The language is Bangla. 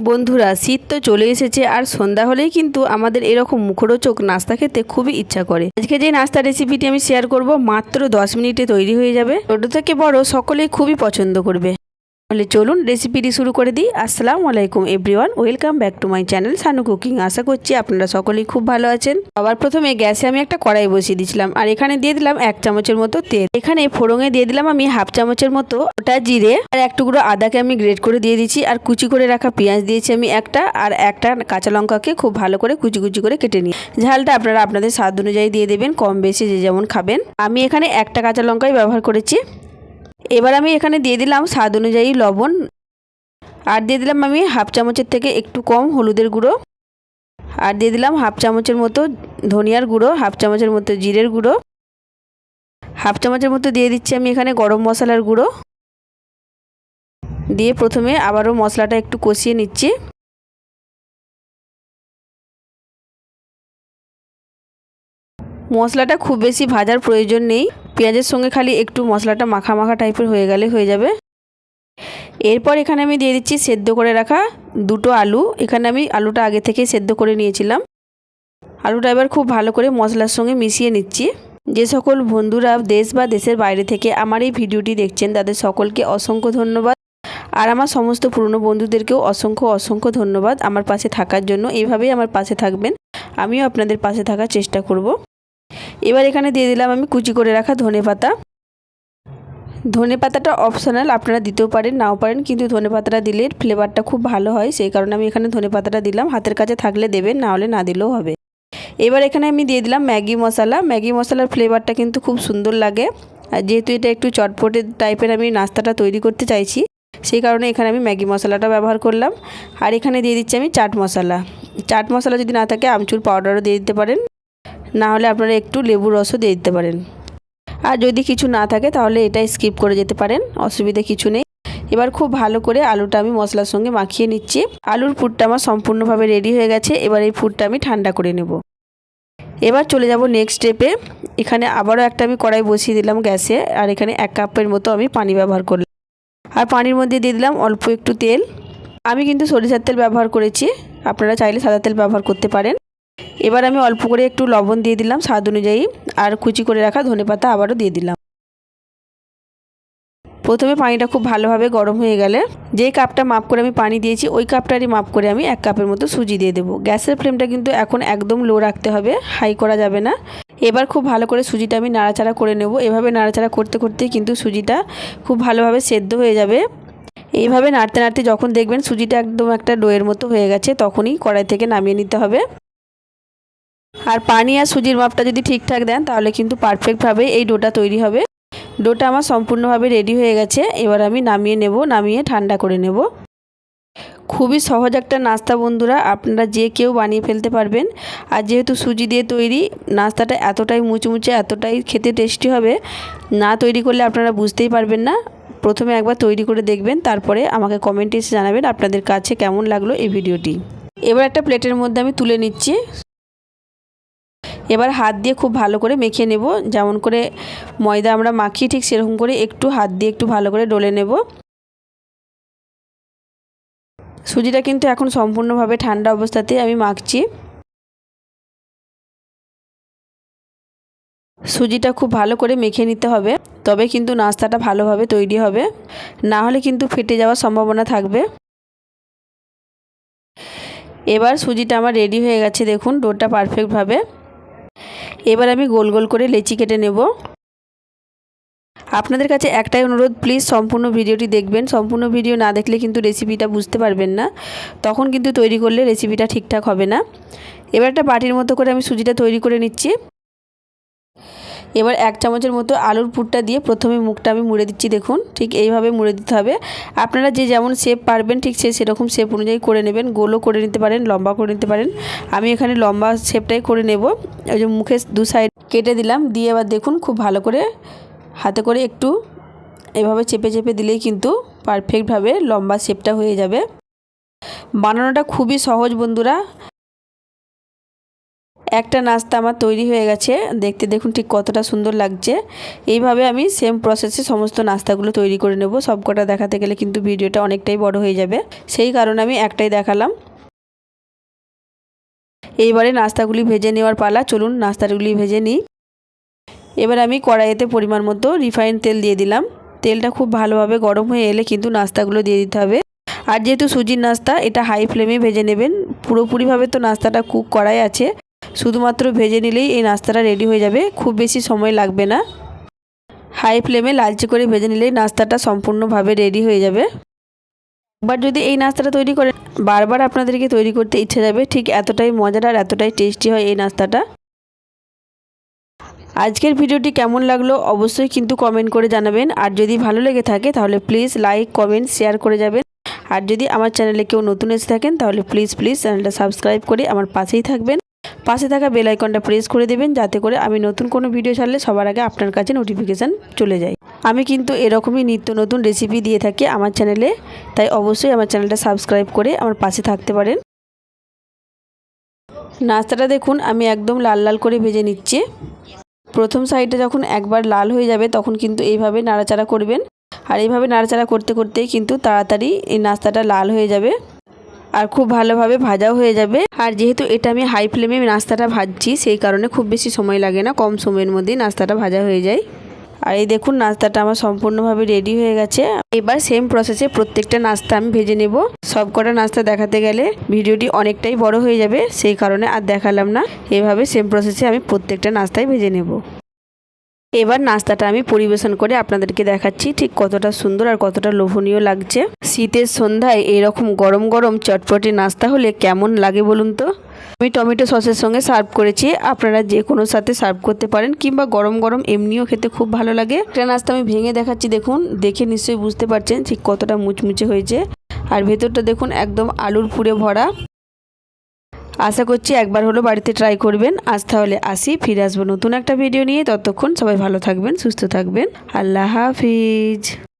বন্ধুরা, শীত তো চলে এসেছে আর সন্ধ্যা হলেই কিন্তু আমাদের এরকম মুখরোচক নাস্তা খেতে খুবই ইচ্ছা করে। আজকে যে নাস্তা রেসিপিটি আমি শেয়ার করব, মাত্র দশ মিনিটে তৈরি হয়ে যাবে। ছোটো থেকে বড় সকলেই খুবই পছন্দ করবে। তাহলে চলুন রেসিপিটি শুরু করে দিই। আসসালামু আলাইকুম everyone welcome back to my channel Sanu cooking আশা করছি আপনারা সকলেই খুব ভালো আছেন। সবার প্রথমে গ্যাসে আমি একটা কড়াই বসিয়ে দিয়েছিলাম, আর এখানে দিয়ে দিলাম এক চামচের মতো তেল। এখানে ফোড়ঙে দিয়ে দিলাম আমি হাফ চামচের মতো ওটা জিরে, আর এক টুকরো আদাকে আমি গ্রেট করে দিয়ে দিচ্ছি আর কুচি করে রাখা পেঁয়াজ দিয়েছি আমি একটা, আর একটা কাঁচা লঙ্কাকে খুব ভালো করে কুচি কুচি করে কেটে নিই। ঝালটা আপনারা আপনাদের স্বাদ অনুযায়ী দিয়ে দেবেন, কম বেশি যে যেমন খাবেন। আমি এখানে একটা কাঁচা লঙ্কাই ব্যবহার করেছি। এবার আমি এখানে দিয়ে দিলাম স্বাদ অনুযায়ী লবণ। আর দিয়ে দিলাম আমি হাফ চামচের থেকে একটু কম হলুদের গুঁড়ো। আর দিয়ে দিলাম হাফ চামচের মতো ধনিয়ার গুঁড়ো, হাফ চামচের মতো জিরের গুঁড়ো। হাফ চামচের মতো দিয়ে দিচ্ছি আমি এখানে গরম মশলার গুঁড়ো। দিয়ে প্রথমে আবারও মশলাটা একটু কষিয়ে নিচ্ছি। মশলাটা খুব বেশি ভাজার প্রয়োজন নেই। পেঁয়াজের সঙ্গে খালি একটু মশলাটা মাখা মাখা টাইপের হয়ে গেলে হয়ে যাবে। এরপর এখানে আমি দিয়ে দিচ্ছি সেদ্ধ করে রাখা দুটো আলু। এখানে আমি আলুটা আগে থেকেই সেদ্ধ করে নিয়েছিলাম। আলুটা এবার খুব ভালো করে মশলার সঙ্গে মিশিয়ে নিচ্ছি। যে সকল বন্ধুরা দেশ বা দেশের বাইরে থেকে আমার এই ভিডিওটি দেখছেন, তাদের সকলকে অসংখ্য ধন্যবাদ। আর আমার সমস্ত পুরনো বন্ধুদেরকেও অসংখ্য অসংখ্য ধন্যবাদ আমার পাশে থাকার জন্য। এইভাবেই আমার পাশে থাকবেন। আমিও আপনাদের পাশে থাকার চেষ্টা করব। এবার এখানে দিয়ে দিলাম আমি কুচি করে রাখা ধনে পাতা। ধনে পাতাটা অপশনাল আপনারা দিতেও পারেন, নাও পারেন, কিন্তু ধনে পাতাটা দিলে ফ্লেভারটা খুব ভালো হয়, সেই কারণে আমি এখানে ধনে পাতাটা দিলাম। হাতের কাছে থাকলে দেবেন, না হলে না দিলেও হবে। এবার এখানে আমি দিয়ে দিলাম ম্যাগি মশলা। ম্যাগি মশলার ফ্লেভারটা কিন্তু খুব সুন্দর লাগে। আর যেহেতু এটা একটু চটপটে টাইপের আমি নাস্তাটা তৈরি করতে চাইছি, সেই কারণে এখানে আমি ম্যাগি মশলাটা ব্যবহার করলাম। আর এখানে দিয়ে দিচ্ছি আমি চাট মশলা। চাট মশলা যদি না থাকে, আমচুর পাউডারও দিয়ে দিতে পারেন। না হলে আপনারা একটু লেবুর রসও দিয়ে দিতে পারেন। আর যদি কিছু না থাকে তাহলে এটা স্কিপ করে যেতে পারেন, অসুবিধা কিছু নেই। এবার খুব ভালো করে আলুটা আমি মশলার সঙ্গে মাখিয়ে নিচ্ছি। আলুর ফুডটা আমার সম্পূর্ণভাবে রেডি হয়ে গেছে, এবার এই ফুডটা আমি ঠান্ডা করে নেব। এবার চলে যাব নেক্সট স্টেপে এখানে আবারও একটা আমি কড়াই বসিয়ে দিলাম গ্যাসে, আর এখানে এক কাপের মতো আমি পানি ব্যবহার করলাম। আর পানির মধ্যে দিয়ে দিলাম অল্প একটু তেল। আমি কিন্তু সরিষার তেল ব্যবহার করেছি, আপনারা চাইলে সাদা তেল ব্যবহার করতে পারেন। এবার আমি অল্প করে একটু লবণ দিয়ে দিলাম স্বাদ অনুযায়ী, আর কুচি করে রাখা ধনে পাতা আবারও দিয়ে দিলাম। প্রথমে পানিটা খুব ভালোভাবে গরম হয়ে গেলে যেই কাপটা মাপ করে আমি পানি দিয়েছি, ওই কাপটারই মাপ করে আমি এক কাপের মতো সুজি দিয়ে দেবো। গ্যাসের ফ্লেমটা কিন্তু এখন একদম লো রাখতে হবে, হাই করা যাবে না। এবার খুব ভালো করে সুজিটা আমি নাড়াচাড়া করে নেব। এভাবে নাড়াচাড়া করতে করতেই কিন্তু সুজিটা খুব ভালোভাবে সেদ্ধ হয়ে যাবে। এইভাবে নাড়তে নাড়তে যখন দেখবেন সুজিটা একদম একটা ডোয়ের মতো হয়ে গেছে, তখনই কড়াই থেকে নামিয়ে নিতে হবে। আর পানি আর সুজির মাপটা যদি ঠিকঠাক দেন, তাহলে কিন্তু পারফেক্টভাবে এই ডোটা তৈরি হবে। ডোটা আমার সম্পূর্ণভাবে রেডি হয়ে গেছে। এবার আমি নামিয়ে নেব, নামিয়ে ঠান্ডা করে নেব। খুবই সহজ একটা নাস্তা বন্ধুরা, আপনারা যে কেউ বানিয়ে ফেলতে পারবেন। আর যেহেতু সুজি দিয়ে তৈরি, নাস্তাটা এতটাই মুচমুচে, এতটাই খেতে টেস্টি হবে, না তৈরি করলে আপনারা বুঝতেই পারবেন না। প্রথমে একবার তৈরি করে দেখবেন, তারপরে আমাকে কমেন্টে এসে জানাবেন আপনাদের কাছে কেমন লাগল এই ভিডিওটি এবার একটা প্লেটের মধ্যে আমি তুলে নিচ্ছি। এবার হাত দিয়ে খুব ভালো করে মেখে নেব। যেমন করে ময়দা আমরা মাখি ঠিক সেরকম করে একটু হাত দিয়ে একটু ভালো করে ডলে নেব। সুজিটা কিন্তু এখন সম্পূর্ণভাবে ঠান্ডা অবস্থাতে আমি মাখছি। সুজিটা খুব ভালো করে মেখে নিতে হবে, তবে কিন্তু নাস্তাটা ভালোভাবে তৈরি হবে। না হলে কিন্তু ফেটে যাওয়ার সম্ভাবনা থাকবে। এবার সুজিটা আমার রেডি হয়ে গেছে, দেখুন, ডোটা পারফেক্টভাবে এবার আমি গোল গোল করে লেচি কেটে নেব। আপনাদের কাছে একটাই অনুরোধ প্লিজ সম্পূর্ণ ভিডিওটি দেখবেন। সম্পূর্ণ ভিডিও না দেখলে কিন্তু রেসিপিটা বুঝতে পারবেন না। তখন কিন্তু তৈরি করলে রেসিপিটা ঠিকঠাক হবে না। এবার একটা বাটির মতো করে আমি সুজিটা তৈরি করে নিচ্ছি। এবার এক চামচের মতো আলুর পুরটা দিয়ে প্রথমে মুখটা আমি মুড়ে দিচ্ছি, দেখুন। ঠিক এইভাবে মুড়ে দিতে হবে। আপনারা যে যেমন শেপ পারবেন, ঠিক সে সেরকম শেপ অনুযায়ী করে নেবেন। গোলও করে নিতে পারেন, লম্বা করে নিতে পারেন। আমি এখানে লম্বা শেপটাই করে নেব। ওই যে মুখে দু সাইড কেটে দিলাম। দিয়ে এবার দেখুন, খুব ভালো করে হাতে করে একটু এভাবে চেপে চেপে দিলেই কিন্তু পারফেক্টভাবে লম্বা শেপটা হয়ে যাবে। বানানোটা খুবই সহজ বন্ধুরা। একটা নাস্তা আমার তৈরি হয়ে গেছে। দেখতে দেখুন ঠিক কতটা সুন্দর লাগছে। এইভাবে আমি সেম প্রসেসে সমস্ত নাস্তাগুলো তৈরি করে নেব। সবকটা দেখাতে গেলে কিন্তু ভিডিওটা অনেকটাই বড় হয়ে যাবে। সেই কারণে আমি একটাই দেখালাম। এইবারে নাস্তাগুলি ভেজে নেওয়ার পালা। চলুন নাস্তাগুলি ভেজে নিই। এবার আমি কড়াইতে পরিমাণ মতো রিফাইন তেল দিয়ে দিলাম। তেলটা খুব ভালোভাবে গরম হয়ে এলে কিন্তু নাস্তাগুলো দিয়ে দিতে হবে। আর যেহেতু সুজির নাস্তা, এটা হাই ফ্লেমে ভেজে নেবেন। পুরোপুরিভাবে তো নাস্তাটা কুক করাই আছে। শুধুমাত্র ভেজে নিলেই এই নাস্তাটা রেডি হয়ে যাবে। খুব বেশি সময় লাগবে না। হাই ফ্লেমে লালচে করে ভেজে নিলেই নাস্তাটা সম্পূর্ণভাবে রেডি হয়ে যাবে। একবার যদি এই নাস্তাটা তৈরি করেন, বারবার আপনাদেরকে তৈরি করতে ইচ্ছে যাবে। ঠিক এতটাই মজার আর এতটাই টেস্টি হয় এই নাস্তাটা। আজকের ভিডিওটি কেমন লাগল অবশ্যই কিন্তু কমেন্ট করে জানাবেন। আর যদি ভালো লেগে থাকে, তাহলে প্লিজ লাইক কমেন্ট শেয়ার করে যাবেন। আর যদি আমার চ্যানেলে কেউ নতুন এসে থাকেন, তাহলে প্লিজ প্লিজ চ্যানেলটা সাবস্ক্রাইব করে আমার পাশেই থাকবেন। পাশে থাকা বেল আইকনটা প্রেস করে দেবেন, যাতে করে আমি নতুন কোনো ভিডিও ছাড়লে সবার আগে আপনার কাছে নোটিফিকেশান চলে যায়। আমি কিন্তু এরকমই নিত্য নতুন রেসিপি দিয়ে থাকি আমার চ্যানেলে তাই অবশ্যই আমার চ্যানেলটা সাবস্ক্রাইব করে আমার পাশে থাকতে পারেন। নাস্তাটা দেখুন, আমি একদম লাল লাল করে ভেজে নিচ্ছি। প্রথম সাইডটা যখন একবার লাল হয়ে যাবে, তখন কিন্তু এইভাবে নাড়াচাড়া করবেন। আর এইভাবে নাড়াচাড়া করতে করতেই কিন্তু তাড়াতাড়ি এই নাস্তাটা লাল হয়ে যাবে। আর খুব ভালোভাবে ভাজাও হয়ে যাবে। আর যেহেতু এটা আমি হাই ফ্লেমে নাস্তাটা ভাজছি, সেই কারণে খুব বেশি সময় লাগে না, কম সময়ের মধ্যেই নাস্তাটা ভাজা হয়ে যায়। আর এই দেখুন, নাস্তাটা আমার সম্পূর্ণভাবে রেডি হয়ে গেছে। এবার সেম প্রসেসে প্রত্যেকটা নাস্তা আমি ভেজে নেব। সব কটা নাস্তা দেখাতে গেলে ভিডিওটি অনেকটাই বড় হয়ে যাবে, সেই কারণে আর দেখালাম না। এভাবে সেম প্রসেসে আমি প্রত্যেকটা নাস্তায় ভেজে নেব। এবার নাস্তাটা আমি পরিবেশন করে আপনাদেরকে দেখাচ্ছি ঠিক কতটা সুন্দর আর কতটা লোভনীয় লাগছে। শীতের সন্ধ্যায় এরকম গরম গরম চটপটি নাস্তা হলে কেমন লাগে বলুন তো? আমি টমেটো সসের সঙ্গে সার্ভ করেছি, আপনারা যে কোনো সাথে সার্ভ করতে পারেন কিংবা গরম গরম এমনিও খেতে খুব ভালো লাগে। একটা নাস্তা আমি ভেঙে দেখাচ্ছি, দেখুন, দেখে নিশ্চয়ই বুঝতে পারছেন ঠিক কতটা মুচমুচে হয়েছে। আর ভেতরটা দেখুন একদম আলুর পুরে ভরা। আশা করছি একবার হলো বাড়িতে ট্রাই করবেন। আজ তাহলে আসি, ফিরে আসব নতুন একটা ভিডিও নিয়ে। ততক্ষণ সবাই ভালো থাকবেন, সুস্থ থাকবেন। আল্লাহ হাফিজ।